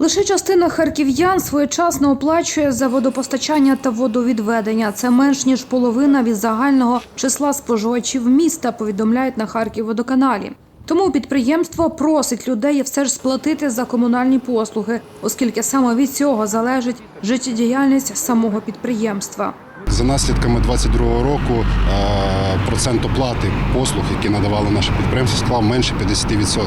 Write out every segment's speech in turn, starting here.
Лише частина харків'ян своєчасно оплачує за водопостачання та водовідведення. Це менш ніж половина від загального числа споживачів міста. Повідомляють на Харківводоканалі. Тому підприємство просить людей все ж сплатити за комунальні послуги, оскільки саме від цього залежить життєдіяльність самого підприємства. За наслідками 2022 року е, процент оплати послуг, які надавали наші підприємства, склав менше 50%.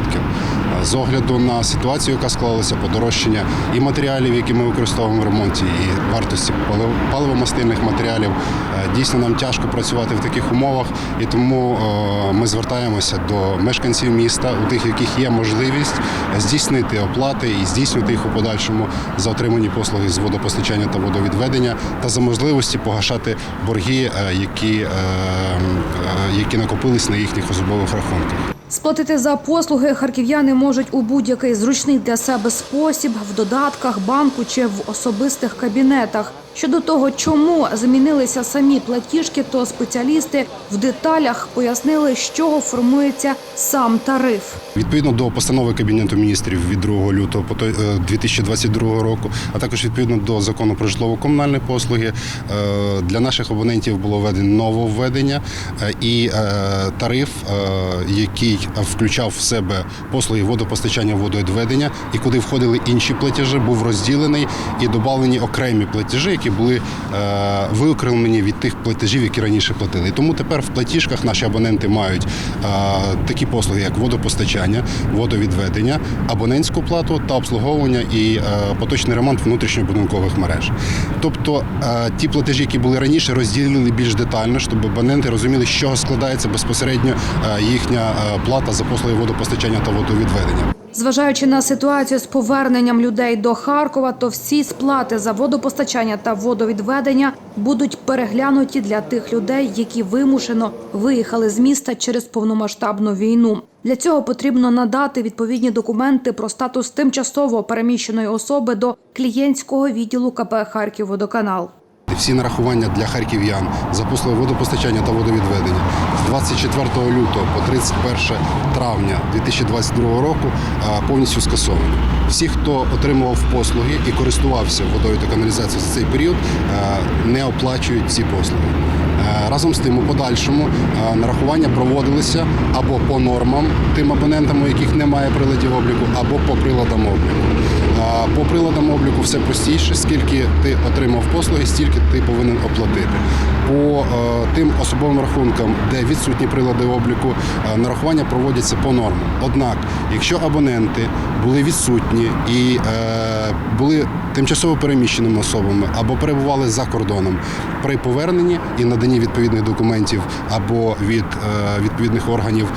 Е, З огляду на ситуацію, яка склалася, подорожчання і матеріалів, які ми використовуємо в ремонті, і вартості палив- паливомастильних матеріалів, е, дійсно нам тяжко працювати в таких умовах, і тому ми звертаємося до мешканців міста, у тих, яких є можливість здійснити оплати і здійснювати їх у подальшому за отримані послуги з водопостачання та водовідведення, та за можливості погашати борги, е, які, е, е, які накопились на їхніх особових рахунках. Сплатити за послуги харків'яни можуть у будь-який зручний для себе спосіб в додатках, банку чи в особистих кабінетах. Щодо того, чому змінилися самі платіжки, то спеціалісти в деталях пояснили, з чого формується сам тариф. Відповідно до постанови Кабінету міністрів від 2 лютого по той- е, 2022 року, а також відповідно до закону про житлово-комунальні послуги, е, для наших абонентів було введено нововведення е, і тариф, який включав в себе послуги водопостачання, водовідведення, і куди входили інші платежі, був розділений і додавлені окремі платежі, які були е, виокремлені від тих платежів, які раніше платили. І тому тепер в платіжках наші абоненти мають е, такі послуги, як водопостачання, водовідведення, абонентську плату та обслуговування і е, поточний ремонт внутрішньобудинкових мереж. Тобто е, ті платежі, які були раніше, розділили більш детально, щоб абоненти розуміли, з чого складається безпосередньо е, їхня е, плата за послуги водопостачання та водовідведення. Зважаючи на ситуацію з поверненням людей до Харкова, то всі сплати за водопостачання та водовідведення будуть переглянуті для тих людей, які вимушено виїхали з міста через повномасштабну війну. Для цього потрібно надати відповідні документи про статус тимчасово переміщеної особи до клієнтського відділу КП «Харківводоканал». Всі нарахування для харків'ян за послуги водопостачання та водовідведення з 24 лютого по 31 травня 2022 року повністю скасовані. Всі, хто отримував послуги і користувався водою та каналізацією за цей період, не оплачують ці послуги. Е, Разом з тим, у подальшому е, нарахування проводилися або по нормам тим абонентам, у яких немає приладів обліку, або по приладам обліку. По приладам обліку все простіше, скільки ти отримав послуги, стільки ти повинен оплатити. По е, тим особовим рахункам, де відсутні прилади обліку, е, нарахування проводяться по нормам. Однак, якщо абоненти були відсутні і е, були тимчасово переміщеними особами або перебували за кордоном при поверненні і наданні відповідних документів або від відповідних органів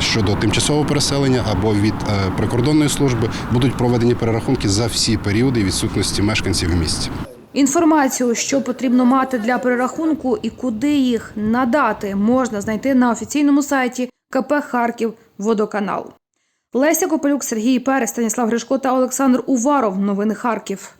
щодо тимчасового переселення, або від прикордонної служби, будуть проведені перерахунки за всі періоди відсутності мешканців в місті. Інформацію, що потрібно мати для перерахунку і куди їх надати, можна знайти на офіційному сайті КП Харків Водоканал. Леся Копелюк, Сергій Перес, Станіслав Гришко та Олександр Уваров. Новини Харків.